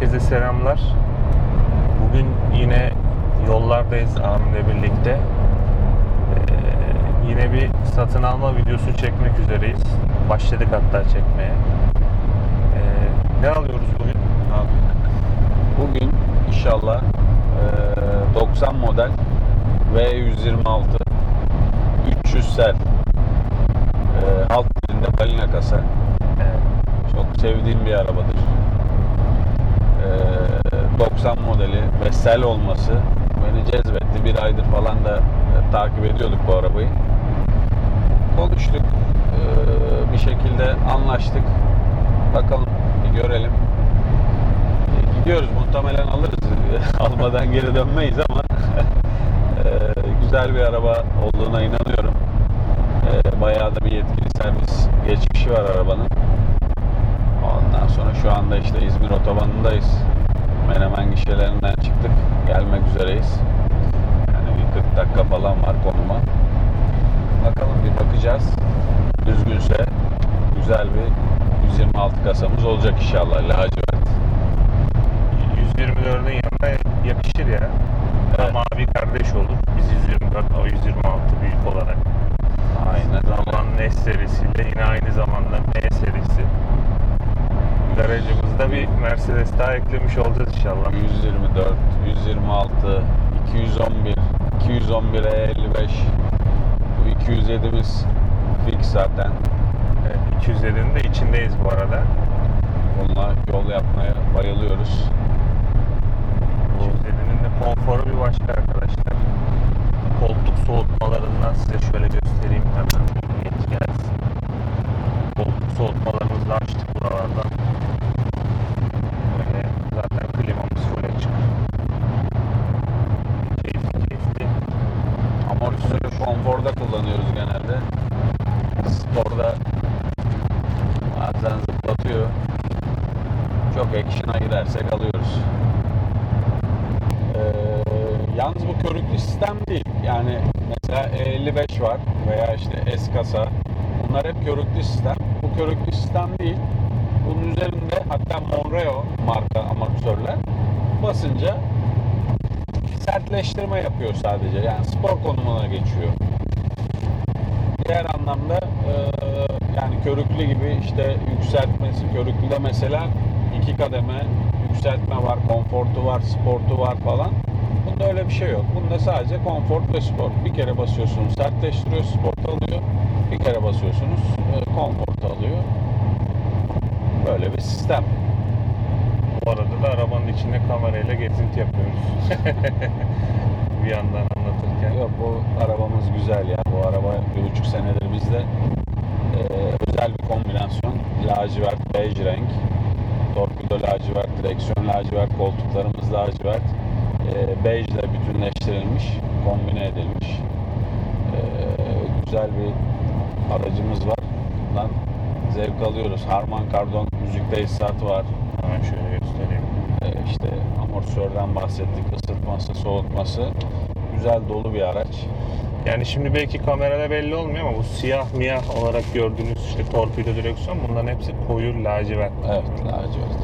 herkese selamlar. Bugün yine yollardayız abimle birlikte. Ee, yine bir satın alma videosu çekmek üzereyiz. Başladık hatta çekmeye. Ee, ne alıyoruz bugün? Abi? Bugün inşallah eee, 90 model V126 300 sel eee, halk dilinde balina kasa Evet. çok sevdiğim bir arabadır. Eee, 90 modeli ve sel olması beni cezbetti. Bir aydır falan da e, takip ediyorduk bu arabayı. Konuştuk. Eee, bir şekilde anlaştık. Bakalım bir görelim. E, Gidiyoruz muhtemelen alırız. Almadan geri dönmeyiz ama e, güzel bir araba olduğuna inanıyorum. E, bayağı da bir yetkili servis geçmişi var arabanın. Ondan sonra şu anda işte İzmir otobanındayız. Menemen gişelerinden çıktık. Gelmek üzereyiz. Yani bir 40 dakika falan var konuma. Bakalım bir bakacağız. Düzgünse güzel bir 126 kasamız olacak inşallah lacivert. 124'ün yanına yakışır ya. Evet. Mavi kardeş olur. Biz 124, o 126 büyük olarak. Aynen öyle. Zamanın S serisiyle yine aynı zamanda M serisi. Garajımızda bir Mercedes daha eklemiş olacağız inşallah. 124, 126, 211, 211 55, bu 207'miz fix zaten. Evet, 207'nin de içindeyiz bu arada. Onunla yol yapmaya bayılıyoruz. 207'nin de konforu bir başka arkadaşlar. Koltuk soğutmalarından size şöyle göstereyim hemen. Geç gelsin. Koltuk soğutmalarımızı açtık buralardan. Böyle zaten klimamız full açık. Keyifli keyifli. Amortisörü konforda kullanıyoruz genelde. Sporda bazen zıplatıyor. Çok action'a gidersek alıyoruz. Ee, yalnız bu körüklü sistem değil. Yani mesela E55 var veya işte S kasa. Bunlar hep körüklü sistem. Bu körüklü sistem değil. Bunun üzerinde hatta Monreo marka amortisörler basınca sertleştirme yapıyor sadece. Yani spor konumuna geçiyor. Diğer anlamda e, yani körüklü gibi işte yükseltmesi, körüklüde mesela iki kademe yükseltme var, konfortu var, sportu var falan. Bunda öyle bir şey yok. Bunda sadece konfort ve spor. Bir kere basıyorsunuz sertleştiriyor, sport alıyor. Bir kere basıyorsunuz e, konfort alıyor. Böyle bir sistem. Bu arada da arabanın içinde kamerayla gezinti yapıyoruz. bir yandan anlatırken. Yok bu arabamız güzel ya. Bu araba bir buçuk senedir bizde. Özel bir kombinasyon. Lacivert, bej renk. Torpido lacivert, direksiyon lacivert, koltuklarımız lacivert. Ee, bejle bütünleştirilmiş, kombine edilmiş. Ee, güzel bir aracımız var. Bundan zevk alıyoruz. Harman Kardon müzik tesisatı var. Hemen şöyle göstereyim. Ee, işte amortisörden bahsettik. Isıtması, soğutması. Güzel dolu bir araç. Yani şimdi belki kamerada belli olmuyor ama bu siyah miyah olarak gördüğünüz işte torpido direksiyon bunların hepsi koyu lacivert. Evet, lacivert.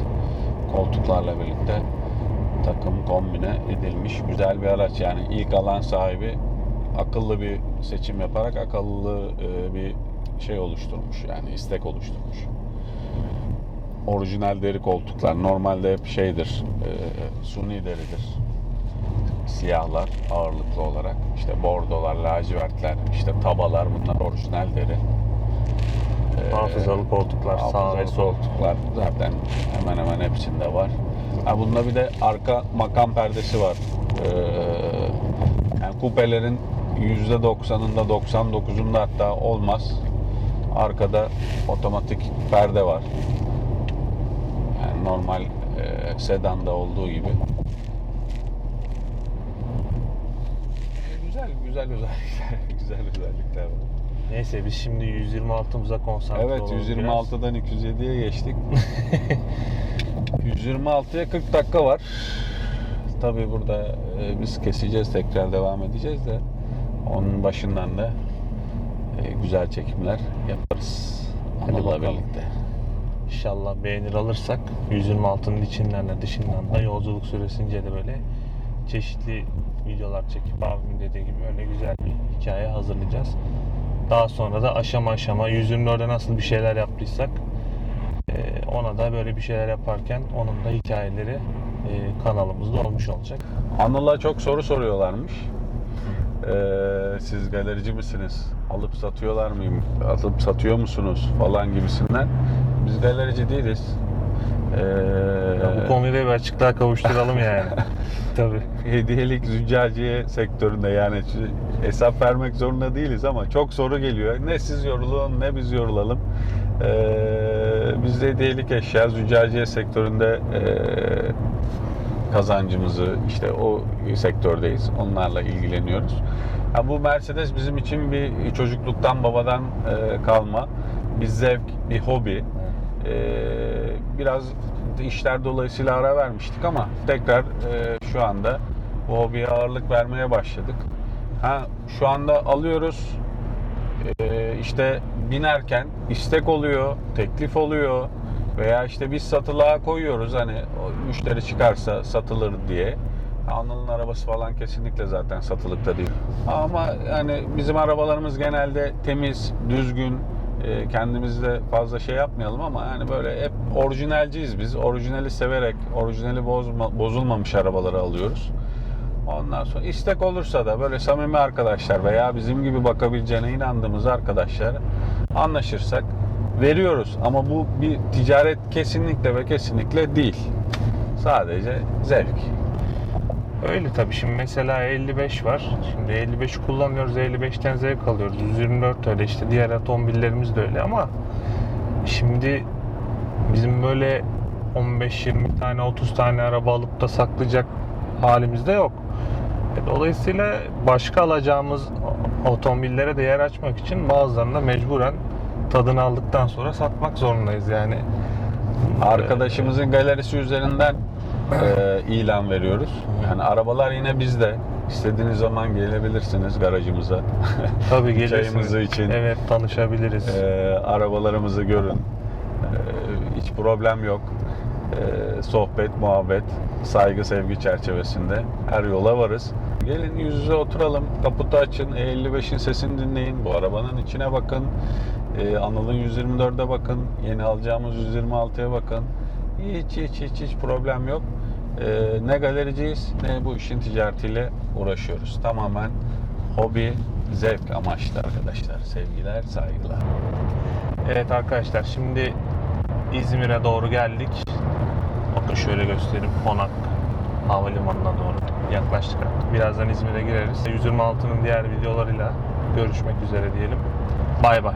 Koltuklarla birlikte takım kombine edilmiş güzel bir araç. Yani ilk alan sahibi akıllı bir seçim yaparak akıllı e, bir şey oluşturmuş. Yani istek oluşturmuş. Orijinal deri koltuklar. Normalde hep şeydir, e, suni deridir. Siyahlar ağırlıklı olarak. İşte bordolar, lacivertler, işte tabalar bunlar orijinal deri. E, Hafızalı koltuklar sağ ve sol. koltuklar zaten hemen hemen hepsinde var. Ha bunda bir de arka makam perdesi var. Ee, yani kupelerin %90'ında 99'unda hatta olmaz. Arkada otomatik perde var. Yani normal e, sedanda olduğu gibi. E, güzel özellikler. güzel özellikler var. Neyse biz şimdi 126'mıza konsantre Evet olalım 126'dan 207'ye geçtik. 126'ya 40 dakika var. Tabi burada e, biz keseceğiz tekrar devam edeceğiz de onun başından da e, güzel çekimler yaparız. Hadi Onunla bakalım. birlikte. İnşallah beğenir alırsak 126'nın içinden de dışından da yolculuk süresince de böyle çeşitli videolar çekip abimin dediği gibi öyle güzel bir hikaye hazırlayacağız. Daha sonra da aşama aşama 124'e nasıl bir şeyler yaptıysak e, ona da böyle bir şeyler yaparken onun da hikayeleri e, kanalımızda olmuş olacak. Anıl'a çok soru soruyorlarmış. Ee, siz galerici misiniz? Alıp satıyorlar mıyım? Alıp satıyor musunuz? Falan gibisinden. Biz galerici değiliz. Ee, Bu konuyu da bir açıklığa kavuşturalım yani. Tabii. hediyelik züccaciye sektöründe yani hesap vermek zorunda değiliz ama çok soru geliyor. Ne siz yorulun ne biz yorulalım. Ee, biz de hediyelik eşya züccaciye sektöründe ee, kazancımızı işte o sektördeyiz. Onlarla ilgileniyoruz. Ha, bu Mercedes bizim için bir çocukluktan babadan ee, kalma bir zevk, bir hobi. Ee, biraz işler dolayısıyla ara vermiştik ama tekrar e, şu anda bu hobiye ağırlık vermeye başladık. Ha şu anda alıyoruz. Ee, işte binerken istek oluyor, teklif oluyor veya işte biz satılığa koyuyoruz hani müşteri çıkarsa satılır diye. Anıl'ın arabası falan kesinlikle zaten satılıkta değil. Ama yani bizim arabalarımız genelde temiz, düzgün, e, kendimizde fazla şey yapmayalım ama yani böyle hep orijinalciyiz biz. Orijinali severek, orijinali bozma, bozulmamış arabaları alıyoruz. Ondan sonra istek olursa da böyle samimi arkadaşlar veya bizim gibi bakabileceğine inandığımız arkadaşlar anlaşırsak veriyoruz. Ama bu bir ticaret kesinlikle ve kesinlikle değil. Sadece zevk. Öyle tabii şimdi mesela 55 var. Şimdi 55 kullanıyoruz. 55'ten zevk alıyoruz. 124 öyle işte diğer otomobillerimiz de öyle ama şimdi bizim böyle 15-20 tane 30 tane araba alıp da saklayacak halimiz de yok. E, Dolayısıyla başka alacağımız otomobillere de yer açmak için bazılarını da mecburen tadını aldıktan sonra satmak zorundayız yani. Arkadaşımızın galerisi üzerinden e, ilan veriyoruz. Yani arabalar yine bizde. İstediğiniz zaman gelebilirsiniz garajımıza. Tabii gelirsiniz. Çayımızı için. Evet tanışabiliriz. E, arabalarımızı görün. E, hiç problem yok. E, sohbet, muhabbet, saygı, sevgi çerçevesinde her yola varız. Gelin yüz yüze oturalım, kaputu açın, E55'in sesini dinleyin, bu arabanın içine bakın, e, Anıl'ın 124'e bakın, yeni alacağımız 126'ya bakın. Hiç hiç hiç hiç problem yok. E, ne galericiyiz ne bu işin ticaretiyle uğraşıyoruz. Tamamen hobi, zevk amaçlı arkadaşlar. Sevgiler, saygılar. Evet arkadaşlar şimdi İzmir'e doğru geldik. Bakın şöyle göstereyim. Konak Havalimanı'na doğru yaklaştık artık. Birazdan İzmir'e gireriz. 126'nın diğer videolarıyla görüşmek üzere diyelim. Bay bay.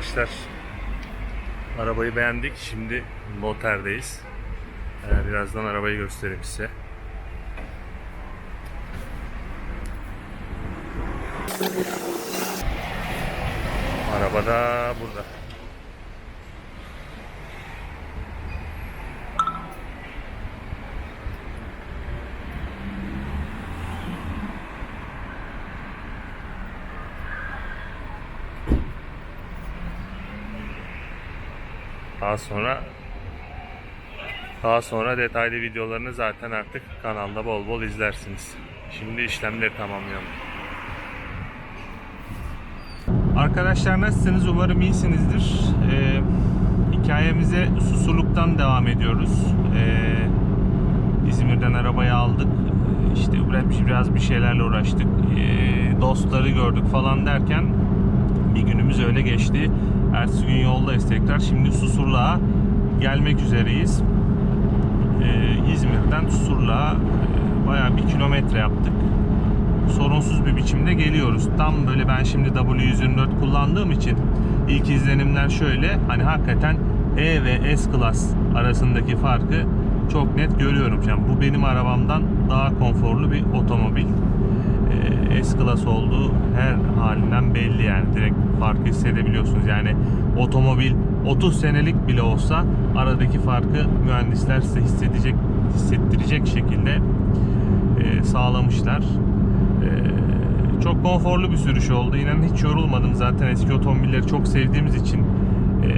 Arkadaşlar arabayı beğendik. Şimdi noterdeyiz. Ee, birazdan arabayı göstereyim size. Araba da burada. Daha sonra daha sonra detaylı videolarını zaten artık kanalda bol bol izlersiniz. Şimdi işlemleri tamamlayalım. Arkadaşlar nasılsınız? Umarım iyisinizdir. Ee, hikayemize Susurluk'tan devam ediyoruz. Ee, İzmir'den arabayı aldık. Ee, İşte biraz, biraz bir şeylerle uğraştık. Ee, dostları gördük falan derken bir günümüz öyle geçti. Ertesi gün yoldayız tekrar. Şimdi Susurluğa gelmek üzereyiz. Ee, İzmir'den Susurluğa e, bayağı bir kilometre yaptık. Sorunsuz bir biçimde geliyoruz. Tam böyle ben şimdi W124 kullandığım için ilk izlenimler şöyle. Hani hakikaten E ve S Class arasındaki farkı çok net görüyorum. Yani bu benim arabamdan daha konforlu bir otomobil. Ee, S Class olduğu her halinden belli yani direkt farkı hissedebiliyorsunuz. Yani otomobil 30 senelik bile olsa aradaki farkı mühendisler size hissedecek hissettirecek şekilde e, sağlamışlar. E, çok konforlu bir sürüş oldu. İnanın hiç yorulmadım. Zaten eski otomobilleri çok sevdiğimiz için e,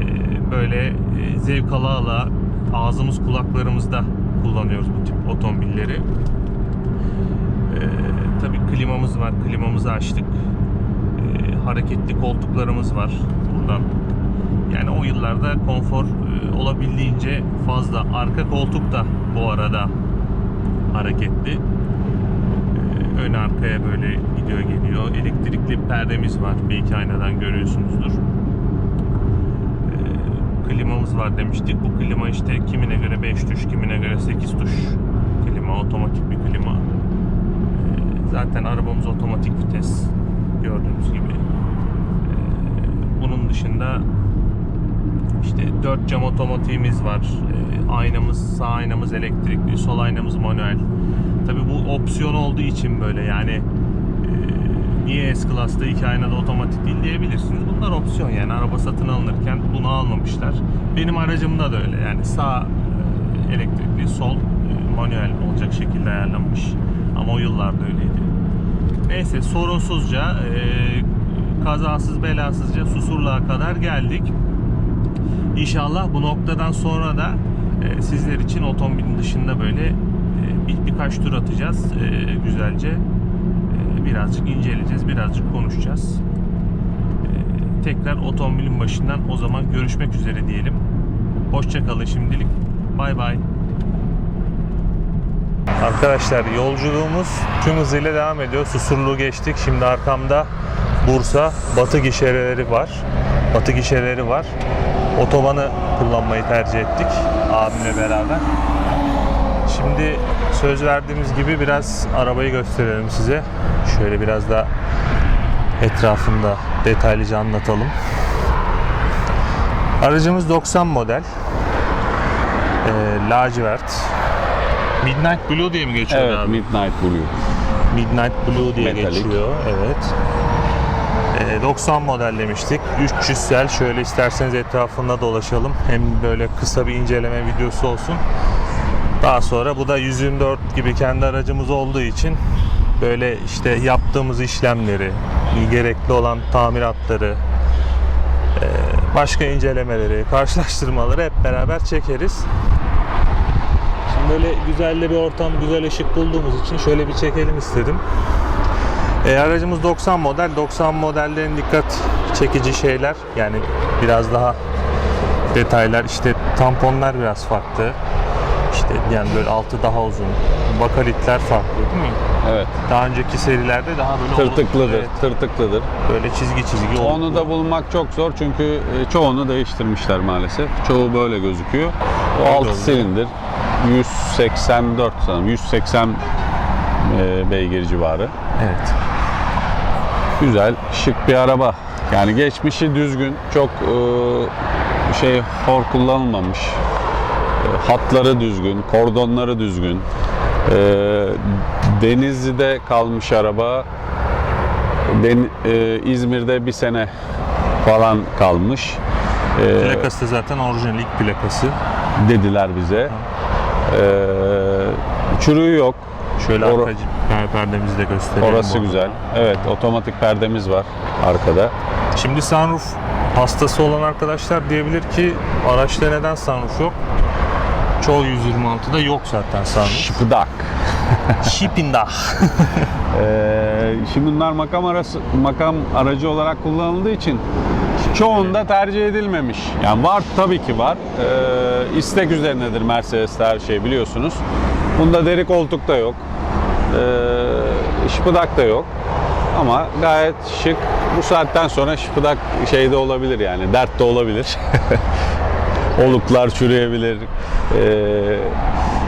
böyle e, zevk ala ala ağzımız kulaklarımızda kullanıyoruz bu tip otomobilleri. E, tabii klimamız var. Klimamızı açtık. E, hareketli koltuklarımız var buradan. Yani o yıllarda konfor e, olabildiğince fazla. Arka koltuk da bu arada hareketli. Ee, ön arkaya böyle gidiyor geliyor. Elektrikli perdemiz var. Bir iki aynadan görüyorsunuzdur. Ee, klimamız var demiştik. Bu klima işte kimine göre 5 tuş, kimine göre 8 tuş klima. Otomatik bir klima. Ee, zaten arabamız otomatik vites. Gördüğünüz gibi. Ee, bunun dışında işte 4 cam otomatiğimiz var. Ee, aynamız, sağ aynamız elektrikli, sol aynamız manuel. Tabii bu opsiyon olduğu için böyle yani e, niye S-Class'ta iki aynada otomatik değil diyebilirsiniz. Bunlar opsiyon yani araba satın alınırken bunu almamışlar. Benim aracımda da öyle yani sağ e, elektrikli, sol e, manuel olacak şekilde ayarlanmış. Ama o yıllarda öyleydi. Neyse sorunsuzca e, kazasız belasızca Susurluğa kadar geldik. İnşallah bu noktadan sonra da e, sizler için otomobilin dışında böyle e, bir, birkaç tur atacağız e, güzelce. E, birazcık inceleyeceğiz, birazcık konuşacağız. E, tekrar otomobilin başından o zaman görüşmek üzere diyelim. Hoşça kalın şimdilik. Bay bay. Arkadaşlar yolculuğumuz tüm hızıyla devam ediyor. Susurluğu geçtik. Şimdi arkamda Bursa Batı gişeleri var. Batı gişeleri var. Otobanı kullanmayı tercih ettik abimle beraber. Şimdi söz verdiğimiz gibi biraz arabayı gösterelim size. Şöyle biraz da etrafında detaylıca anlatalım. Aracımız 90 model. Ee, lacivert. Midnight Blue diye mi geçiyor Evet, abi? Midnight Blue. Midnight Blue diye Metalik. geçiyor. Evet. Ee, 90 model demiştik. 300 sel. Şöyle isterseniz etrafında dolaşalım. Hem böyle kısa bir inceleme videosu olsun. Daha sonra bu da 124 gibi kendi aracımız olduğu için böyle işte yaptığımız işlemleri, gerekli olan tamiratları, e, başka incelemeleri, karşılaştırmaları hep beraber çekeriz. Böyle güzel de bir ortam, güzel ışık bulduğumuz için şöyle bir çekelim istedim. E, aracımız 90 model. 90 modellerin dikkat çekici şeyler yani biraz daha detaylar işte tamponlar biraz farklı. İşte yani böyle altı daha uzun. Bakalitler farklı değil mi? Evet. Daha önceki serilerde daha böyle Tırtıklıdır, Evet, tırtıklıdır. böyle çizgi çizgi Onu oldu. da bulmak çok zor çünkü e, çoğunu değiştirmişler maalesef. Çoğu böyle gözüküyor. O Öyle 6 oluyor. silindir. 184 sanırım. 180 e, beygir civarı. Evet. Güzel, şık bir araba. Yani geçmişi düzgün, çok e, şey hor kullanılmamış. E, hatları düzgün, kordonları düzgün. E, Denizli'de kalmış araba. Den, e, İzmir'de bir sene falan kalmış. E, Plakası da zaten orijinal ilk plakası. dediler bize. E, çürüğü yok. Şöyle Or- arka per- perdemizi de gösterelim. Orası güzel. Evet, otomatik perdemiz var arkada. Şimdi sunroof hastası olan arkadaşlar diyebilir ki araçta neden sunroof yok? Çoğu 126'da yok zaten sunroof. Şıpıdak. Shipping'da. Ee, şimdi bunlar makam arası makam aracı olarak kullanıldığı için çoğunda tercih edilmemiş. Yani var tabii ki var. Ee, istek üzerinedir Mercedes'te her şey biliyorsunuz. Bunda deri koltuk da yok. Ee, şıpıdak da yok. Ama gayet şık. Bu saatten sonra şıpıdak şeyde olabilir yani dert de olabilir. Oluklar çürüyebilir. Ee,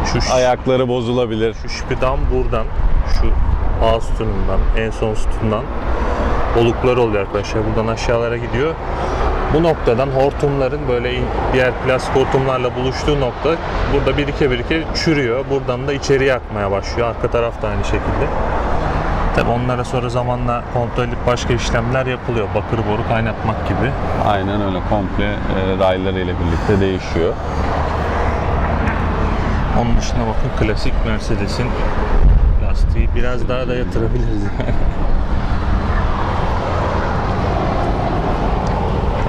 Şu ayakları bozulabilir. Şu şüpheden buradan, şu ağ sütunundan, en son sütundan oluklar oluyor arkadaşlar. Buradan aşağılara gidiyor. Bu noktadan hortumların böyle diğer plastik hortumlarla buluştuğu nokta burada birike birike çürüyor. Buradan da içeriye akmaya başlıyor. Arka taraf da aynı şekilde. Tabi onlara sonra zamanla kontrol edip başka işlemler yapılıyor. Bakır boru kaynatmak gibi. Aynen öyle komple e, raylarıyla birlikte değişiyor. Onun dışında bakın klasik Mercedes'in lastiği biraz daha da yatırabiliriz.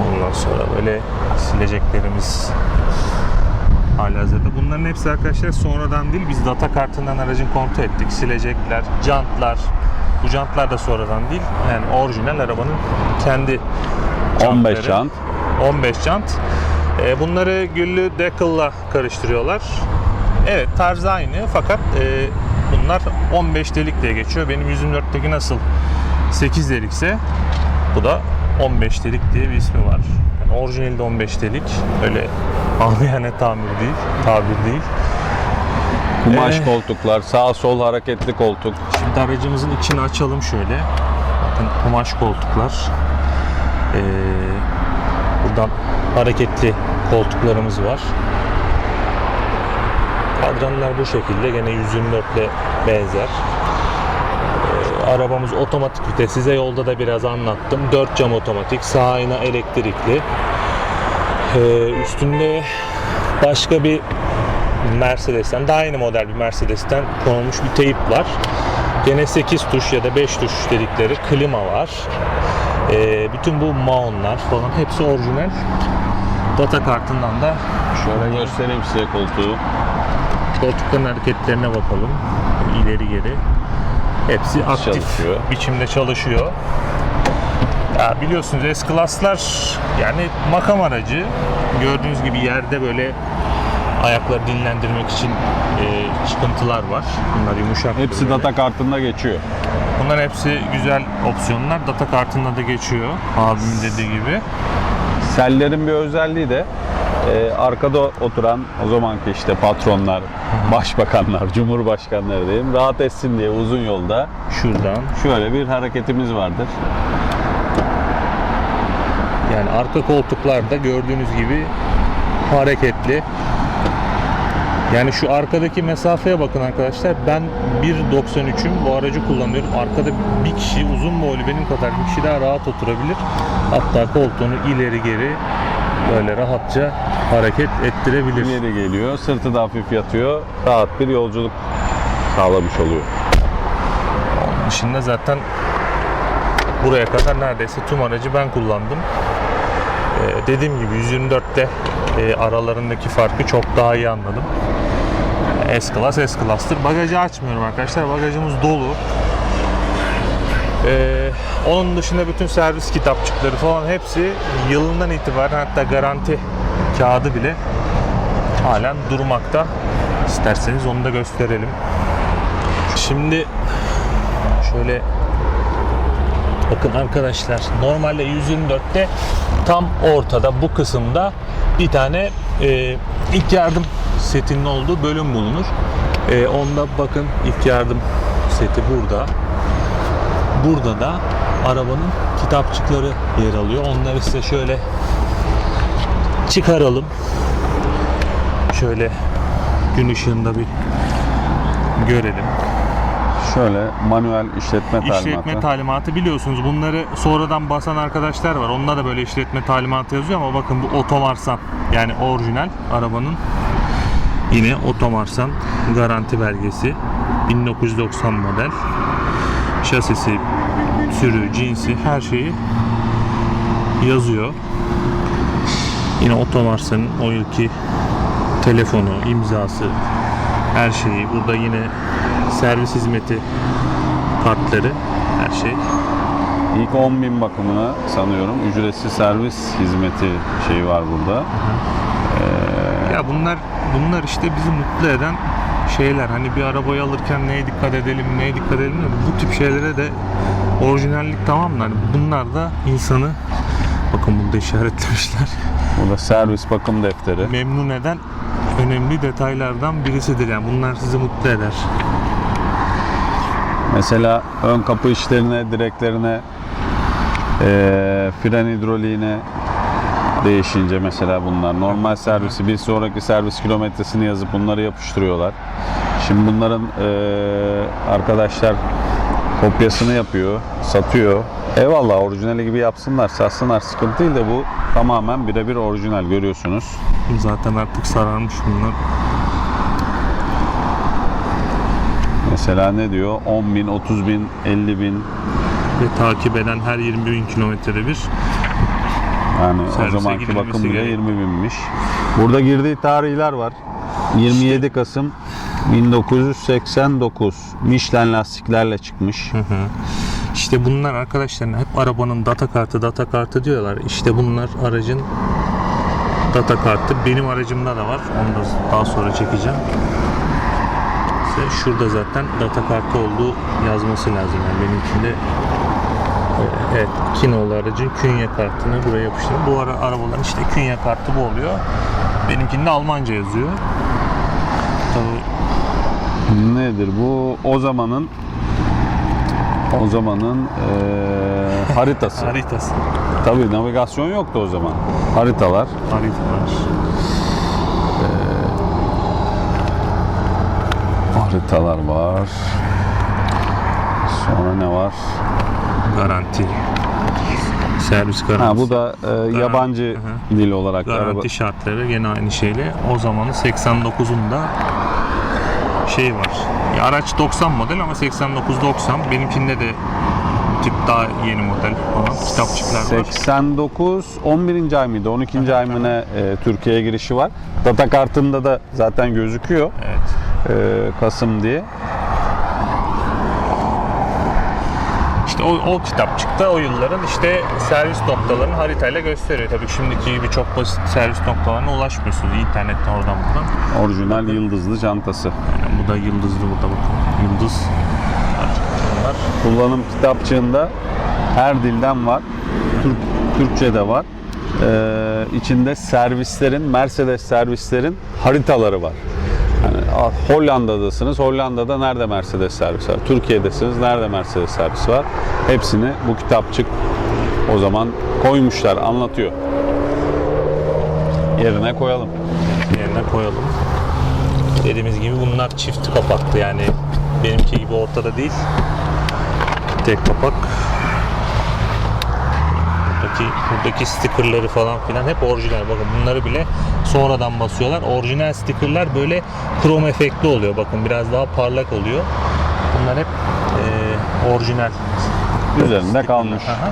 Ondan sonra böyle sileceklerimiz halihazırda. Bunların hepsi arkadaşlar sonradan değil biz data kartından aracın kontrol ettik. Silecekler, jantlar. Bu jantlar da sonradan değil. Yani orijinal arabanın kendi 15 jantları. jant. 15 jant. E, bunları güllü decal'la karıştırıyorlar. Evet tarz aynı fakat e, bunlar 15 delik diye geçiyor. Benim 124'teki nasıl 8 delikse bu da 15 delik diye bir ismi var. Yani orijinalde 15 delik. Öyle amiyane tamir değil, tabir değil. Kumaş Ee. koltuklar, sağ sol hareketli koltuk. Şimdi aracımızın içini açalım şöyle. Bakın kumaş koltuklar. Ee, buradan hareketli koltuklarımız var. Kadranlar bu şekilde. Gene 124 ile benzer. Ee, arabamız otomatik vites. Size yolda da biraz anlattım. 4 cam otomatik. Sağ ayna elektrikli. Ee, üstünde başka bir Mercedes'ten daha yeni model bir Mercedes'ten konulmuş bir teyip var. Gene 8 tuş ya da 5 tuş dedikleri klima var. Ee, bütün bu maonlar falan hepsi orijinal. Data kartından da Şöyle göstereyim size koltuğu. Koltukların hareketlerine bakalım. İleri geri. Hepsi aktif Çalışıyor. biçimde çalışıyor. Ya biliyorsunuz S-Class'lar yani makam aracı. Gördüğünüz gibi yerde böyle ayakları dinlendirmek için e, çıkıntılar var. Bunlar yumuşak. Hepsi böyle. data kartında geçiyor. Bunların hepsi güzel opsiyonlar. Data kartında da geçiyor. Abimin dediği gibi. Sellerin bir özelliği de e, arkada oturan o zamanki işte patronlar, başbakanlar, cumhurbaşkanları diyeyim rahat etsin diye uzun yolda Şuradan. şöyle bir hareketimiz vardır. Yani arka koltuklarda gördüğünüz gibi hareketli. Yani şu arkadaki mesafeye bakın arkadaşlar. Ben 1.93'üm. Bu aracı kullanıyorum. Arkada bir kişi uzun boylu benim kadar bir kişi daha rahat oturabilir. Hatta koltuğunu ileri geri böyle rahatça hareket ettirebilir. İleri geliyor, sırtı da hafif yatıyor. Rahat bir yolculuk sağlamış oluyor. Dışında zaten buraya kadar neredeyse tüm aracı ben kullandım. Ee, dediğim gibi 124'te e, aralarındaki farkı çok daha iyi anladım. S-Class S-Class'tır. Bagajı açmıyorum arkadaşlar. Bagajımız dolu. Ee, onun dışında bütün servis kitapçıkları falan hepsi yılından itibaren hatta garanti kağıdı bile halen durmakta. İsterseniz onu da gösterelim. Şimdi şöyle bakın arkadaşlar normalde 124'te tam ortada bu kısımda bir tane e, ilk yardım setinin olduğu bölüm bulunur. E, onda bakın ilk yardım seti burada. Burada da arabanın kitapçıkları yer alıyor. Onları size şöyle çıkaralım. Şöyle gün ışığında bir görelim. Şöyle manuel işletme talimatı. İşletme talimatı biliyorsunuz bunları sonradan basan arkadaşlar var. Onda da böyle işletme talimatı yazıyor ama bakın bu otomarsan yani orijinal arabanın yine otomarsan garanti belgesi 1990 model şasisi türü cinsi her şeyi yazıyor. Yine otomarsanın o yılki telefonu, imzası, her şeyi. Burada yine servis hizmeti kartları, her şey. İlk 10.000 bakımına sanıyorum ücretsiz servis hizmeti şeyi var burada. Ya bunlar bunlar işte bizi mutlu eden şeyler. Hani bir arabayı alırken neye dikkat edelim, neye dikkat edelim. de Bu tip şeylere de orijinallik tamam da hani bunlar da insanı bakın burada işaretlemişler. Burada servis bakım defteri. Memnun eden önemli detaylardan birisidir. Yani bunlar sizi mutlu eder. Mesela ön kapı işlerine, direklerine, eee fren hidroliğine değişince mesela bunlar. Normal servisi bir sonraki servis kilometresini yazıp bunları yapıştırıyorlar. Şimdi bunların eee, arkadaşlar kopyasını yapıyor, satıyor. Eyvallah orijinali gibi yapsınlar, satsınlar sıkıntı değil de bu tamamen birebir orijinal görüyorsunuz. Zaten artık sararmış bunlar. Mesela ne diyor? 10 bin, 30 bin, 50 bin. Ve takip eden her 20 bin kilometrede bir Yani Servise o zamanki bakım bile gerekiyor. 20 binmiş. Burada girdiği tarihler var. 27 Kasım 1989 Michelin lastiklerle çıkmış. Hı hı. İşte bunlar arkadaşlar hep arabanın data kartı data kartı diyorlar. İşte bunlar aracın data kartı. Benim aracımda da var. Onu da daha sonra çekeceğim. İşte şurada zaten data kartı olduğu yazması lazım. Yani benimkinde evet Kinoğlu aracın künye kartını buraya yapıştırdım. Bu ara arabaların işte künye kartı bu oluyor. Benimkinde Almanca yazıyor. Tabii Nedir bu? O zamanın o zamanın eee, haritası. haritası. Tabii navigasyon yoktu o zaman. Haritalar. Haritalar. Haritalar var. Sonra ne var? Garanti. Servis garantisi. Ha bu da e, yabancı Hı dil olarak Garanti araba. şartları gene aynı şeyle. O zamanın 89'unda şey var. Ya araç 90 model ama 89-90. Benimkinde de tip daha yeni model falan kitapçıklar var. 89 11. ay mıydı? 12. ay mı ne e, Türkiye'ye girişi var. Data kartında da zaten gözüküyor. Evet. e, Kasım diye. O, o kitapçıkta o yılların işte servis noktalarını haritayla gösteriyor. Tabii şimdiki gibi çok basit servis noktalarına ulaşmıyorsunuz. İnternetten oradan buradan. Orijinal yıldızlı çantası. Yani bu da yıldızlı burada bakın. Yıldız. Bunlar Kullanım kitapçığında her dilden var. Türk, Türkçe de var. Ee, içinde servislerin, Mercedes servislerin haritaları var. Hollanda'dasınız. Hollanda'da nerede Mercedes servisi var? Türkiye'desiniz. Nerede Mercedes servisi var? Hepsini bu kitapçık o zaman koymuşlar, anlatıyor. Yerine koyalım. yerine koyalım. Dediğimiz gibi bunlar çift kapaklı yani benimki gibi ortada değil. Tek kapak. Buradaki, buradaki stickerları falan filan hep orijinal. Bakın bunları bile sonradan basıyorlar. Orijinal stickerlar böyle krom efektli oluyor. Bakın biraz daha parlak oluyor. Bunlar hep eee, orijinal. Üzerinde kalmış. Aha.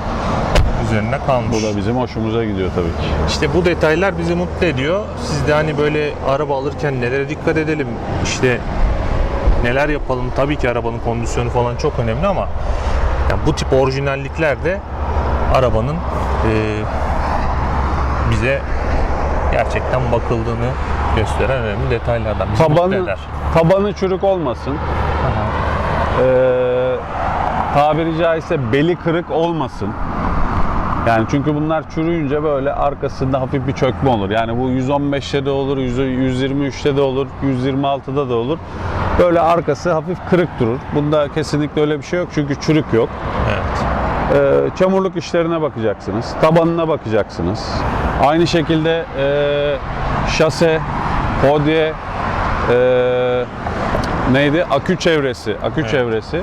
Üzerinde kalmış. Bu da bizim hoşumuza gidiyor tabii ki. İşte bu detaylar bizi mutlu ediyor. Siz de hani böyle araba alırken nelere dikkat edelim, işte neler yapalım. Tabii ki arabanın kondisyonu falan çok önemli ama yani bu tip orijinallikler de arabanın e, bize gerçekten bakıldığını gösteren önemli detaylardan. Bizi Tabanı, tabanı çürük olmasın. Ee, tabiri caizse beli kırık olmasın. Yani çünkü bunlar çürüyünce böyle arkasında hafif bir çökme olur. Yani bu 115'te de olur, 100 123'te de olur, 126'da da olur. Böyle arkası hafif kırık durur. Bunda kesinlikle öyle bir şey yok çünkü çürük yok. Evet. Ee, çamurluk işlerine bakacaksınız. Tabanına bakacaksınız. Aynı şekilde e, şase, hodye, e, neydi? Akü çevresi, akü Evet. çevresi.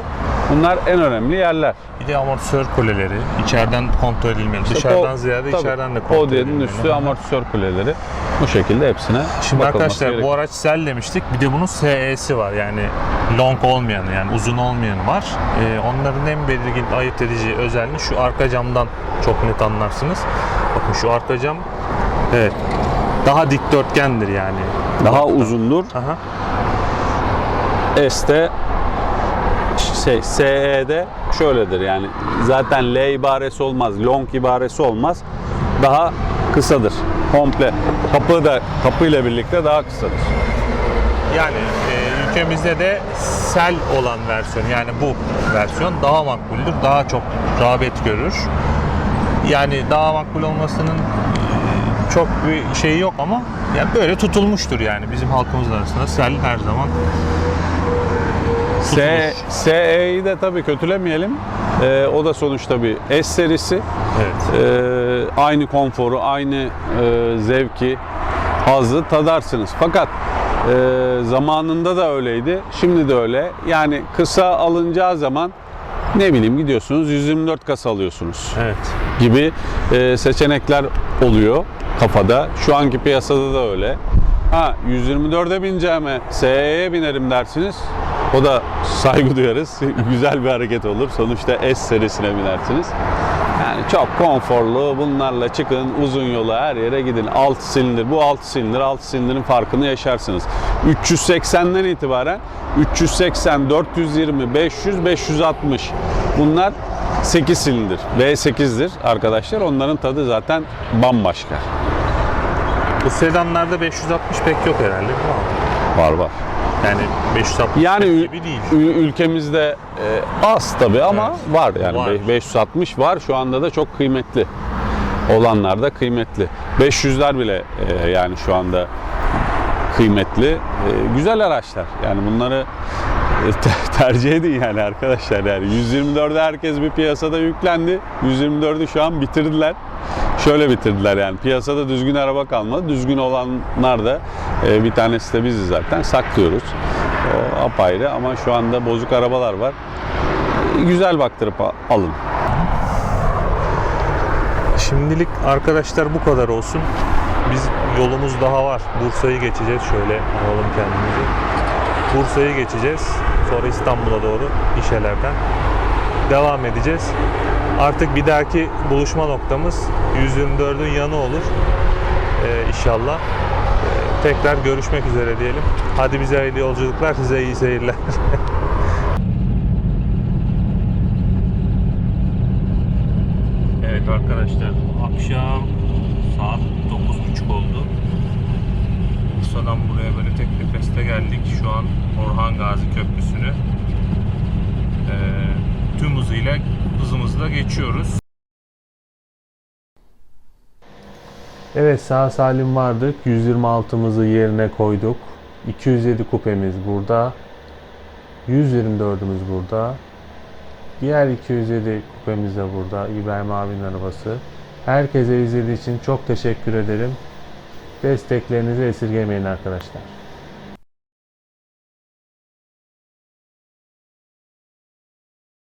Bunlar en önemli yerler. Bir de amortisör kuleleri içeriden kontrol edilmeli. İşte Dışarıdan ko- ziyade tabii, içeriden de kontrol edilmeli. üstü amortisör kuleleri. Bu şekilde hepsine Şimdi arkadaşlar gerekiyor. bu araç sel demiştik. Bir de bunun SE'si var. Yani long olmayanı yani uzun olmayanı var. Ee, onların en belirgin ayırt edici özelliği şu arka camdan çok net anlarsınız. Bakın şu arka cam evet daha dikdörtgendir yani. Daha uzundur. Aha. S'te şey SE'de şöyledir yani zaten L ibaresi olmaz, long ibaresi olmaz. Daha kısadır. Komple kapı da kapıyla birlikte daha kısadır. Yani e, ülkemizde de sel olan versiyon yani bu versiyon daha makbuldür. Daha çok rağbet görür. Yani daha makbul olmasının e, çok bir şeyi yok ama yani böyle tutulmuştur yani bizim halkımız arasında sel her zaman S, SE'yi de tabii kötülemeyelim. Ee, o da sonuçta bir S serisi. evet. Ee, aynı konforu, aynı e, zevki, hazzı tadarsınız. Fakat e, zamanında da öyleydi, şimdi de öyle. Yani kısa alınacağı zaman ne bileyim gidiyorsunuz 124 kasa alıyorsunuz Evet. gibi e, seçenekler oluyor kafada. Şu anki piyasada da öyle. Ha 124'e bineceğime SE'ye binerim dersiniz. O da saygı duyarız. Güzel bir hareket olur. Sonuçta S serisine binersiniz. Yani çok konforlu. Bunlarla çıkın uzun yola her yere gidin. 6 silindir. Bu 6 silindir. 6 silindirin farkını yaşarsınız. 380'den itibaren 380, 420, 500, 560. Bunlar 8 silindir. V8'dir arkadaşlar. Onların tadı zaten bambaşka. Bu sedanlarda 560 pek yok herhalde? Var var. Yani 560 Yani gibi değil. ül- ülkemizde e, az tabi ama Evet. var yani. Var. Be- 560 var. Şu anda da çok kıymetli. Olanlar da kıymetli. 500'ler bile e, yani şu anda kıymetli. E, güzel araçlar. Yani bunları e, te- tercih edin yani arkadaşlar. Yani 124'e herkes bir piyasada yüklendi. 124'ü şu an bitirdiler şöyle bitirdiler yani piyasada düzgün araba kalmadı düzgün olanlar da e, bir tanesi de biziz zaten saklıyoruz o apayrı ama şu anda bozuk arabalar var E, güzel baktırıp alın Şimdilik arkadaşlar bu kadar olsun. Biz yolumuz daha var. Bursa'yı geçeceğiz. Şöyle alalım kendimizi. Bursa'yı geçeceğiz. Sonra İstanbul'a doğru işelerden devam edeceğiz. Artık bir dahaki buluşma noktamız 124'ün yanı olur. Ee, inşallah. Ee, tekrar görüşmek üzere diyelim. Hadi bize hayırlı yolculuklar, size iyi seyirler. Evet arkadaşlar akşam saat 9.30 oldu. Bursa'dan buraya böyle tek nefeste geldik. Şu an Orhan Gazi Köprüsü'nü eee, tüm hızıyla hızımızla geçiyoruz. Evet sağ salim vardık. 126'mızı yerine koyduk. 207 kupemiz burada. 124'ümüz burada. Diğer 207 kupemiz de burada. İbrahim abinin arabası. Herkese izlediği için çok teşekkür ederim. Desteklerinizi esirgemeyin arkadaşlar.